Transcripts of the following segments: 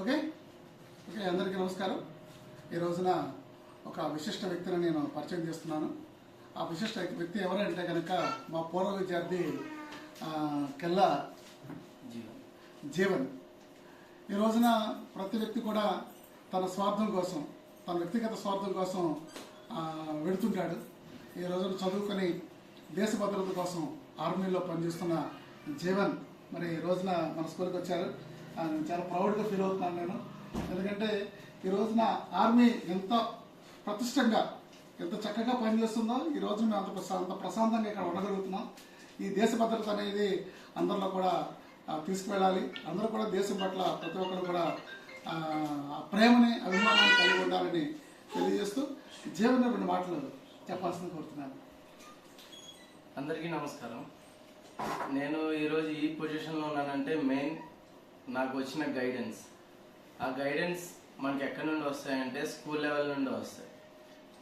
Okay? Okay అందరికీ నమస్కారం. ఈ రోజున ఒక విశిష్ట వ్యక్తిని నేను పరిచయం చేస్తున్నాను. ఆ విశిష్ట వ్యక్తి ఎవరంటే కనుక మా పూర్వ విద్యార్థి కెల్లా జీవన్. ఈ రోజున ప్రతి వ్యక్తి కూడా తన స్వార్థం కోసం తన వ్యక్తిగత స్వార్థం కోసం వెడుతుంటాడు ఈ రోజున చదువుకొని దేశ భద్రత కోసం ఆర్మీలో పనిచేస్తున్న జీవన్ మరి ఈ రోజున మన స్కూల్కి వచ్చారు. చాలా ప్రౌడ్గా ఫీల్ అవుతున్నాను నేను. ఎందుకంటే ఈ రోజున ఆర్మీ ఎంత ప్రతిష్టంగా ఎంత చక్కగా పనిచేస్తుందో ఈ రోజు మేము అంత అంత ప్రశాంతంగా ఇక్కడ ఉండగలుగుతున్నాం. ఈ దేశ భద్రత అనేది అందరిలో కూడా తీసుకువెళ్ళాలి. అందరూ కూడా దేశం పట్ల ప్రతి ఒక్కరు కూడా ప్రేమని అభిమానాన్ని కలిగి ఉండాలని తెలియజేస్తూ జీవన రెండు మాటలు చెప్పాల్సింది కోరుతున్నాను. అందరికీ నమస్కారం. నేను ఈరోజు ఈ పొజిషన్లో ఉన్నానంటే మెయిన్ నాకు వచ్చిన గైడెన్స్ ఆ గైడెన్స్ మనకి ఎక్కడి నుండి వస్తాయంటే స్కూల్ లెవెల్ నుండి వస్తాయి.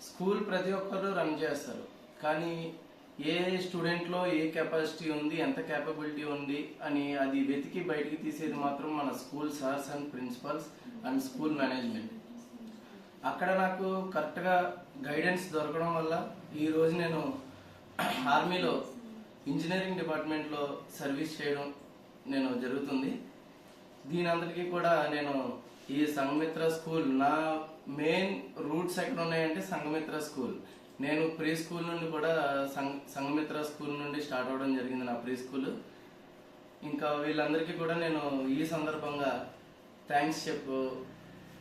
స్కూల్ ప్రతి ఒక్కరు రన్ చేస్తారు. కానీ ఏ స్టూడెంట్లో ఏ కెపాసిటీ ఉంది ఎంత క్యాపబిలిటీ ఉంది అని అది వెతికి బయటికి తీసేది మాత్రం మన school sirs and principals and school management అక్కడ నాకు కరెక్ట్గా గైడెన్స్ దొరకడం వల్ల ఈరోజు నేను ఆర్మీలో ఇంజనీరింగ్ డిపార్ట్మెంట్లో సర్వీస్ చేయడం నేను జరుగుతుంది. దీని అందరికీ కూడా నేను ఈ సంఘమిత్ర స్కూల్ నా మెయిన్ రూట్స్ ఎక్కడ ఉన్నాయంటే సంఘమిత్ర స్కూల్. నేను ప్రీ స్కూల్ నుండి కూడా సంఘ సంఘమిత్ర స్కూల్ నుండి స్టార్ట్ అవ్వడం జరిగింది నా ప్రీ స్కూల్ ఇంకా వీళ్ళందరికీ కూడా నేను ఈ సందర్భంగా థ్యాంక్స్ చెప్పు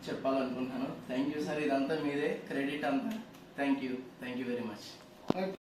చెప్పాలనుకుంటున్నాను. థ్యాంక్ యూ సార్ ఇదంతా మీదే. క్రెడిట్ అంతా. Thank you thank you very much